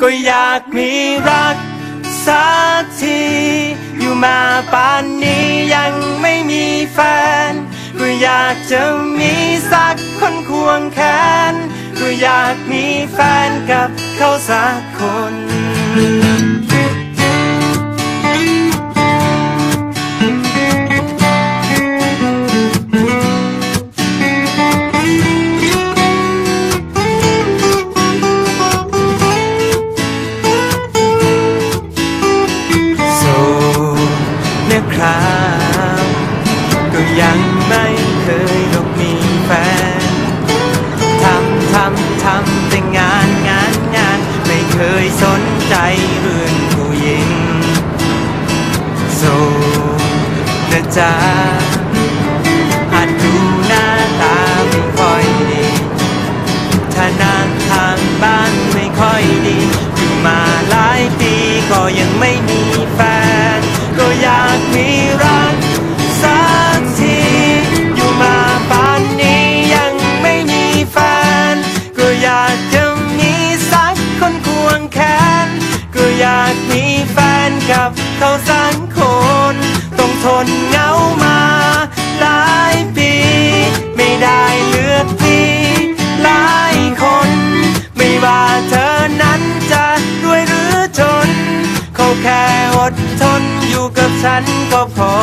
ก็อยากมีรักสักที อยู่มาป่านนี้ยังไม่มีแฟน ก็อยากจะมีสักคนควงแขน ก็อยากมีแฟนกับเขาสักคน จาอาจดูหน้าตาไม่ค่อยดีฐานางทางบ้านไม่ค่อยดีอยู่มาหลายปีก็ยังไม่มีแฟน ก็อยากมีรักสักที อยู่มาป่านนี้ยังไม่มีแฟน ก็อยากจะมีสักคนควงแขน ก็อยากมีแฟนกับเขาสักคน ต้องทน ฉันก็พอ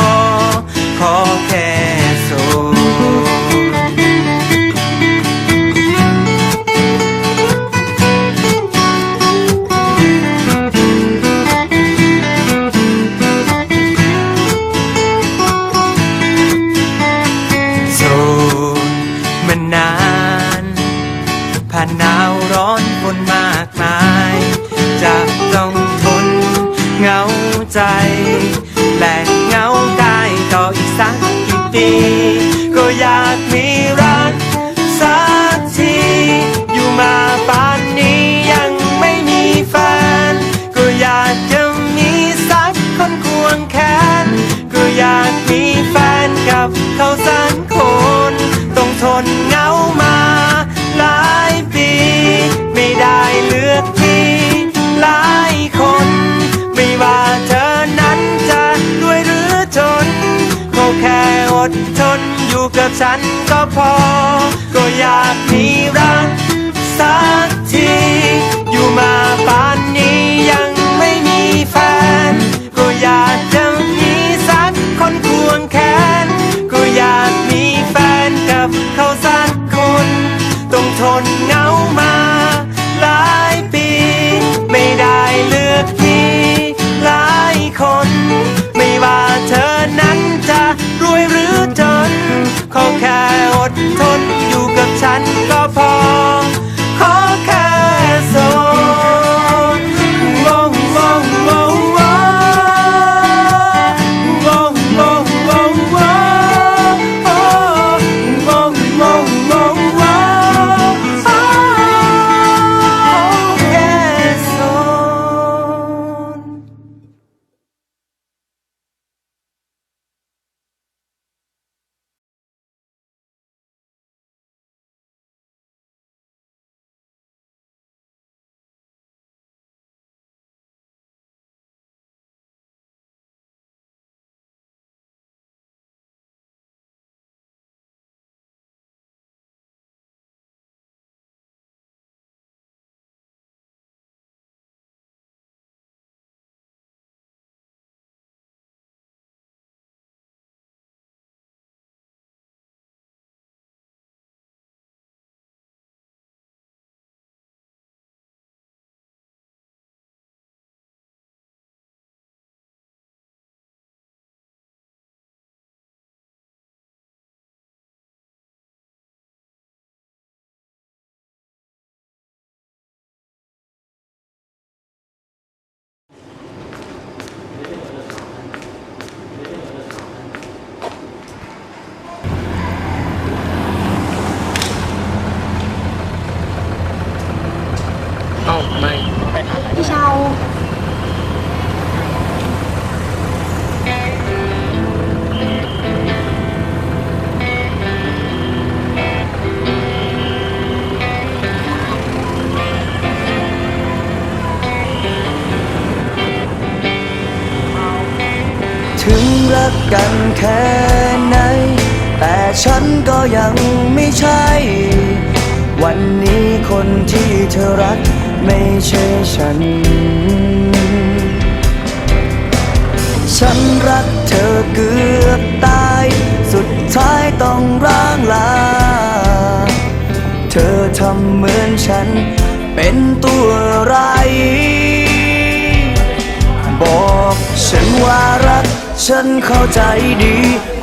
ขอแค่สว กับฉันก็พอ ก็อยากมีรักสักทีอยู่มา ถึงรักกันแค่ไหน แต่ฉันก็ยังไม่ใช่ วันนี้คนที่เธอรักไม่ใช่ฉัน ฉันรักเธอเกือบตาย สุดท้ายต้องร้างลา เธอทำเหมือนฉันเป็นตัวร้ายบอกฉันว่ารัก ฉันเข้าใจดี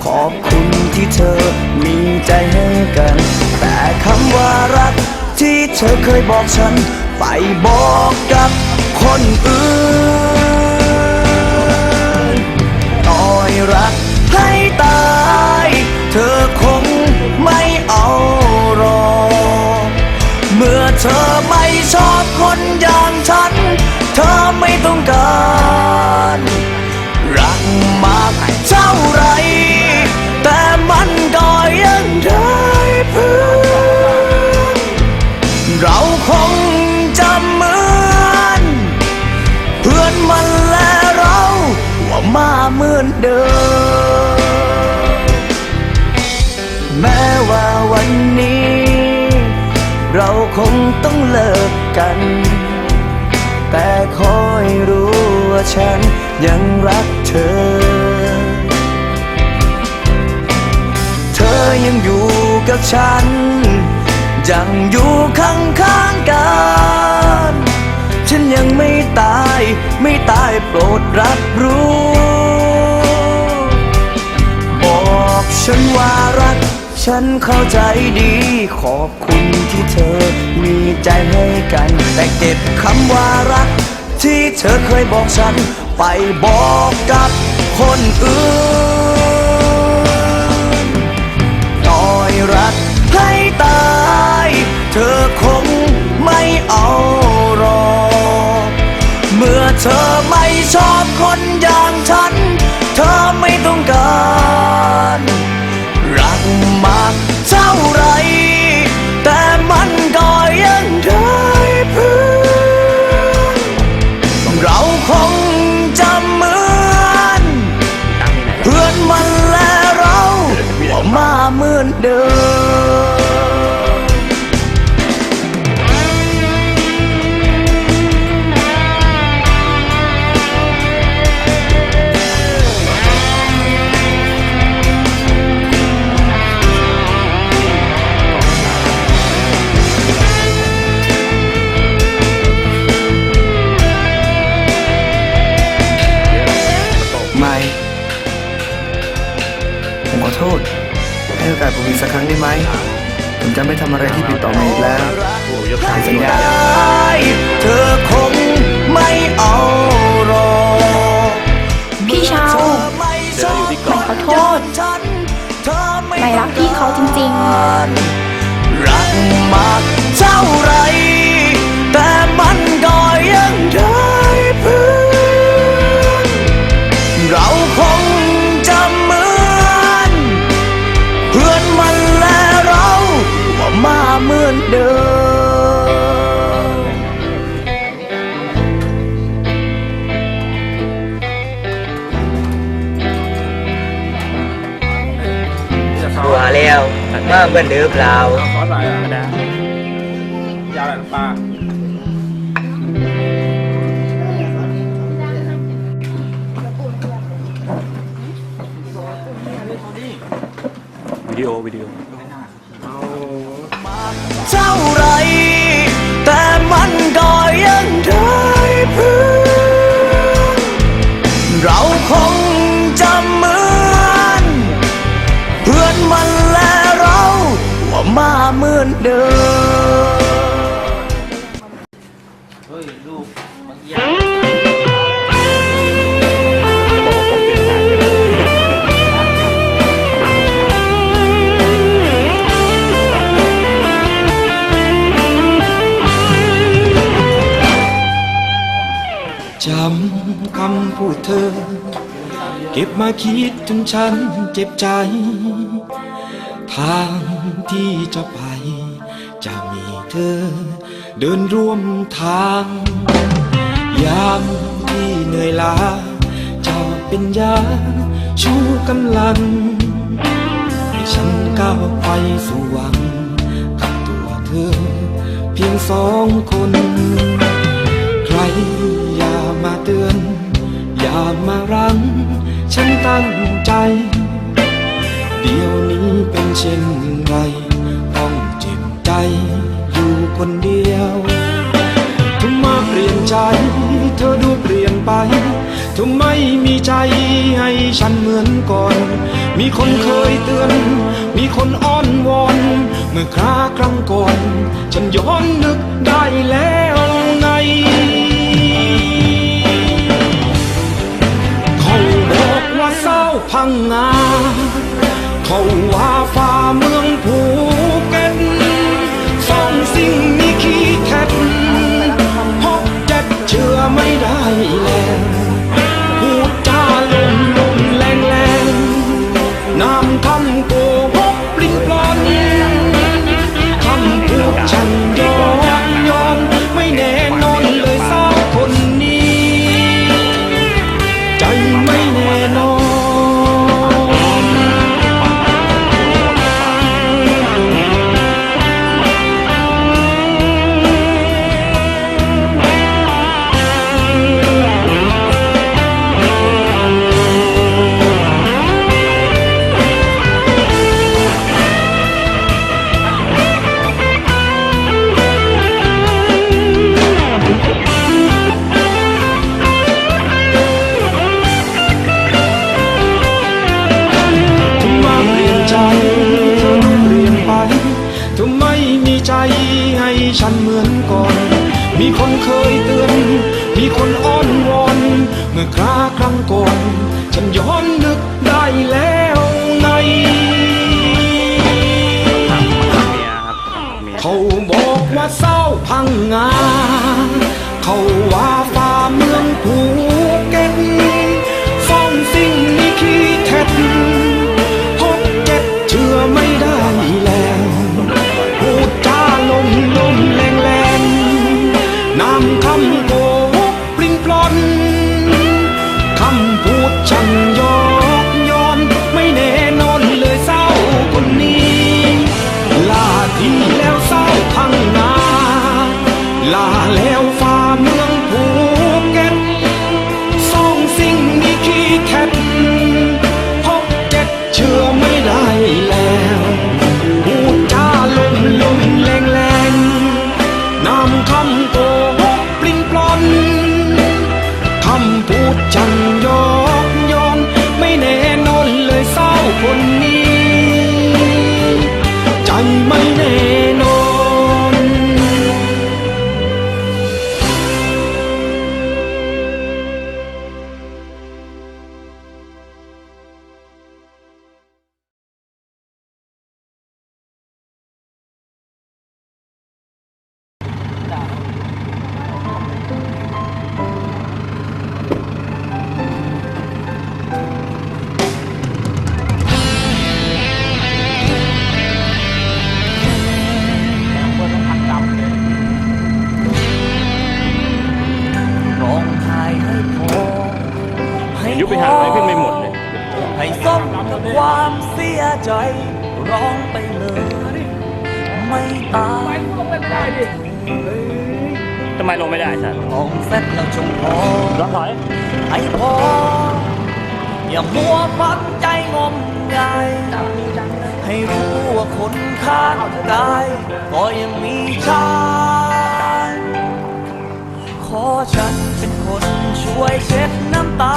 ขอบคุณที่เธอมีใจให้กัน แต่คำว่ารักที่เธอเคยบอกฉัน ไปบอกกับคนอื่นต่อยรักให้ตาย ฉันยังรักเธอ เธอยังอยู่กับฉัน ยังอยู่ข้างๆกัน ฉันยังไม่ตายไม่ตายโปรดรับรู้ บอกฉันว่ารักฉันเข้าใจดีขอบคุณที่เธอมีใจให้กัน แต่เก็บคำว่ารัก ที่เธอเคยบอกฉัน ไปบอกกับคนอื่นต่อยรักให้ตาย เธอคงไม่เอารอ เมื่อเธอไม่ชอบคนอย่างฉัน เธอไม่ต้องการ รักมาก เจริงรักมากเท่าไร มาเหมือนเดิมเรา คิดถึงฉันเจ็บใจ ทางที่จะไป จะมีเธอ เดินร่วมทาง ยามที่เหนื่อยล้าจะเป็นยาชูกำลัง ให้ฉันก้าวไปสู่วังกับตัวเธอ เพียงสองคน ใครอย่ามาเตือน อย่ามารั้ง ฉันตั้งใจ เดี๋ยวนี้เป็นเช่นไร ต้องเจ็บใจอยู่คนเดียวทุกมาเปลี่ยนใจ เธอดูเปลี่ยนไปทุกไม่มีใจให้ฉันเหมือนก่อน มีคนเคยเตือน มีคนอ้อนวอน เมื่อคราครั้งก่อน ฉันย้อนนึกได้แล้ว พังงาเขาว่าฟ้าเมื่อ ก่อน มีคนเคยเตือน มีคนอ้อนวอน เมื่อคราครั้งก่อน เช็ดน้ำตา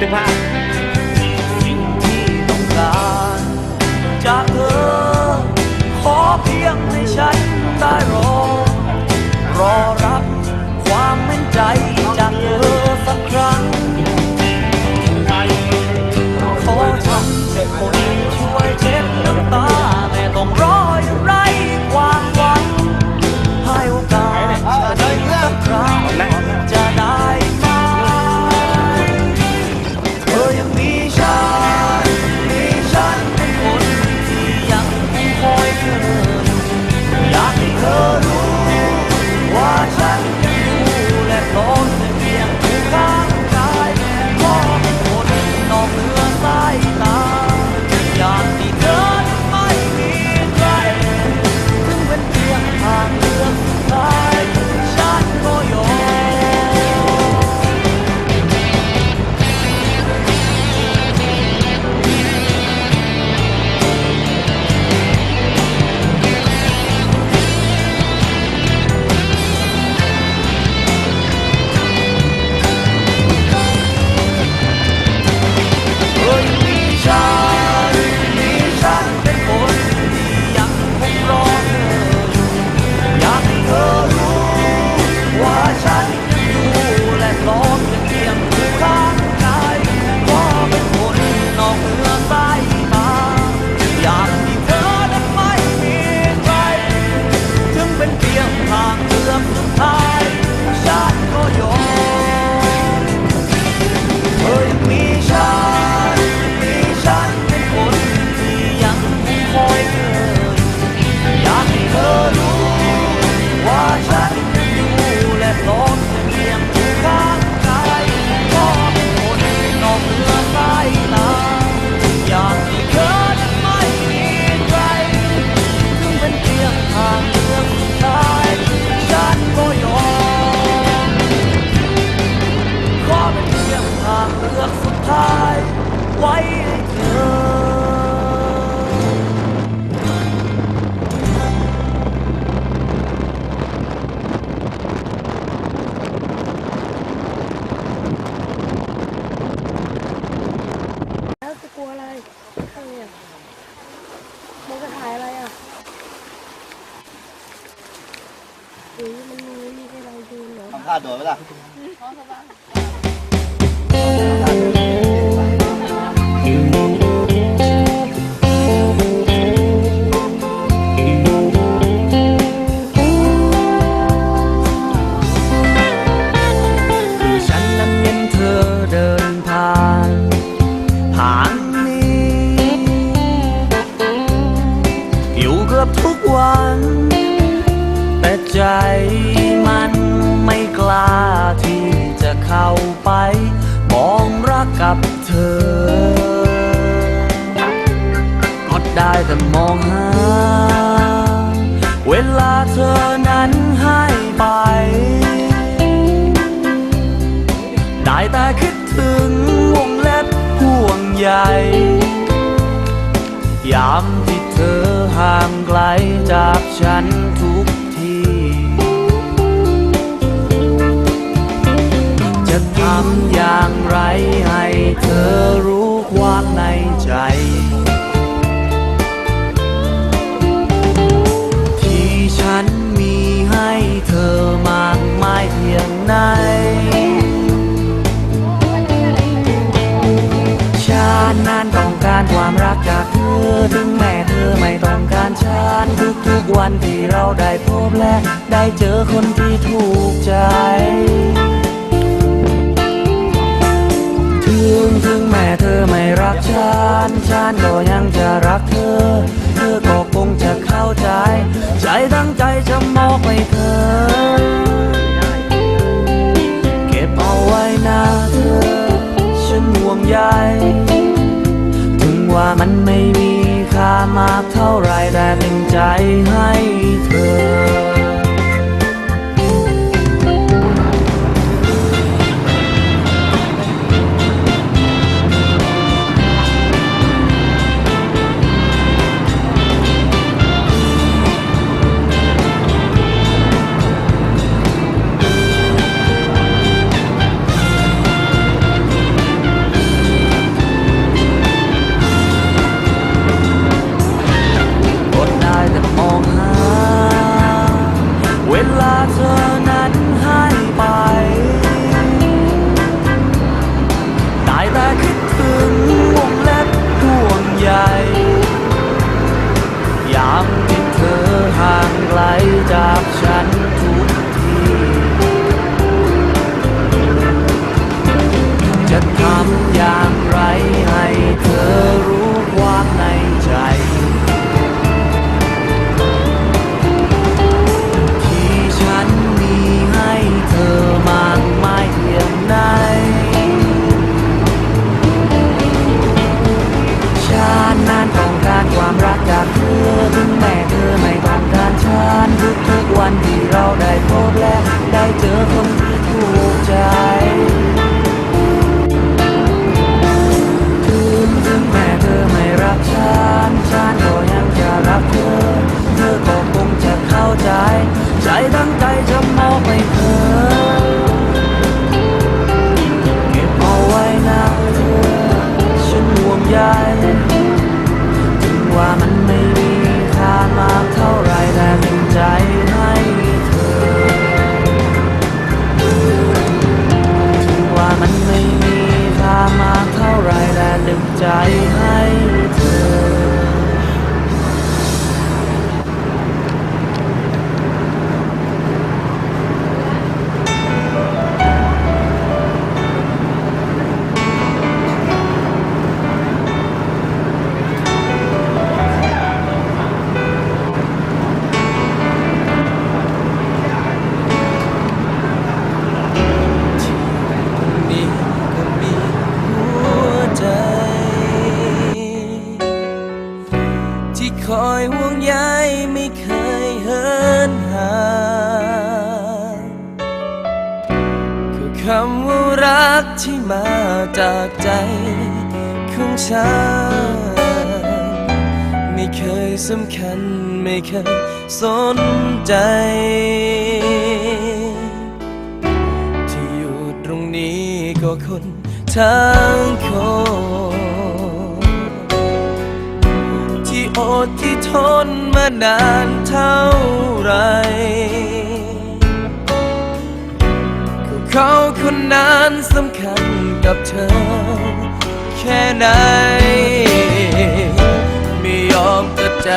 the past. Sarado, wala. า เวลาเธอนั้นให้ไป ได้แต่คิดถึงวงเล็บห่วงใหญ่ยามที่เธอห่างไกลจากฉันทุกทีจะทำอย่างไรให้เธอรู้ความในใจ อมากมายเพียงไหนชาตินั้นต้องการความรักจากเธอ ถึงแม้เธอไม่ต้องการชาติทุกๆวันที่เราได้พบและได้เจอคนที่ถูกใจถึงถึงแม้เธอไม่รักฉัน ฉันก็ยังจะรักเธอ เธอก็คงจะเข้าใจ ใจตั้งใจจะมอบให้เธอ ถึงว่ามันไม่มีค่ามากเท่าไรแต่เป็นใจให้เธอ อดที่ทนมานานเท่าไรก็เขาคนนั้นสำคัญกับเธอ แค่ไหน ไม่ยอมตัดใจ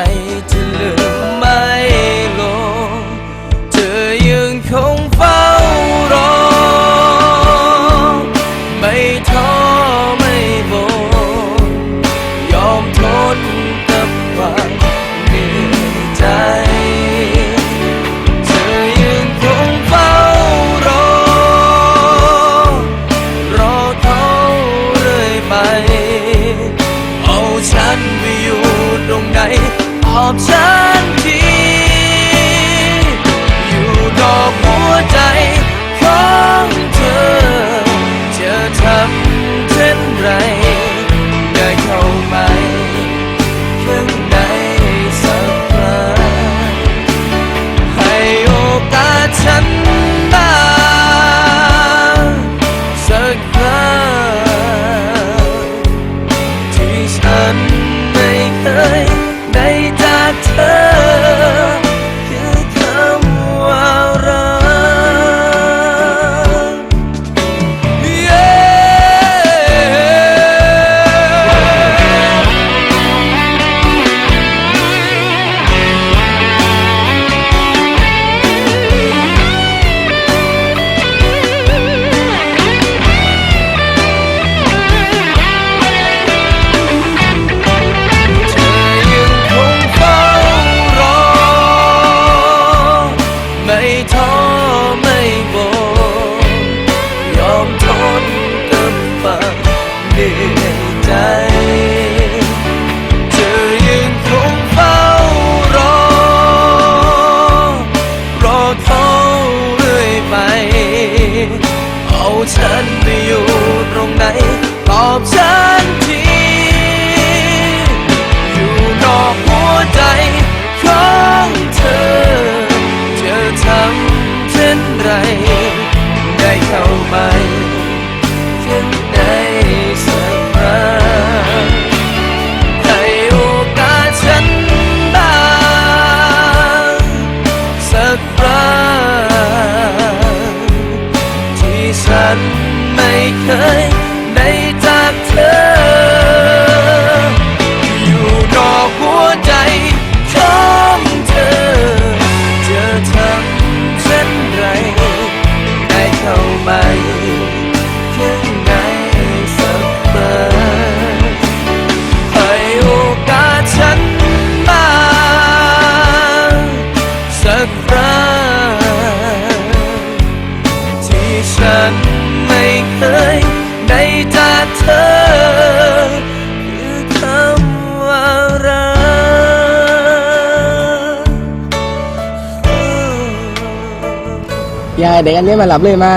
ยายเด็กอันนี้มาหลับเลยไหม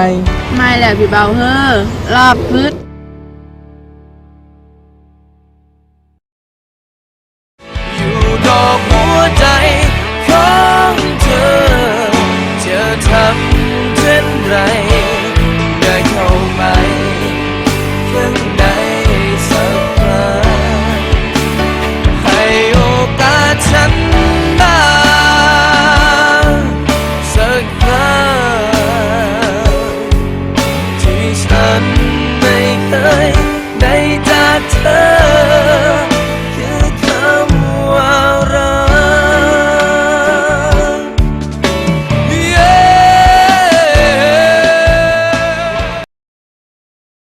ไม่แหละพี่เบาเฮ้อรอบพืช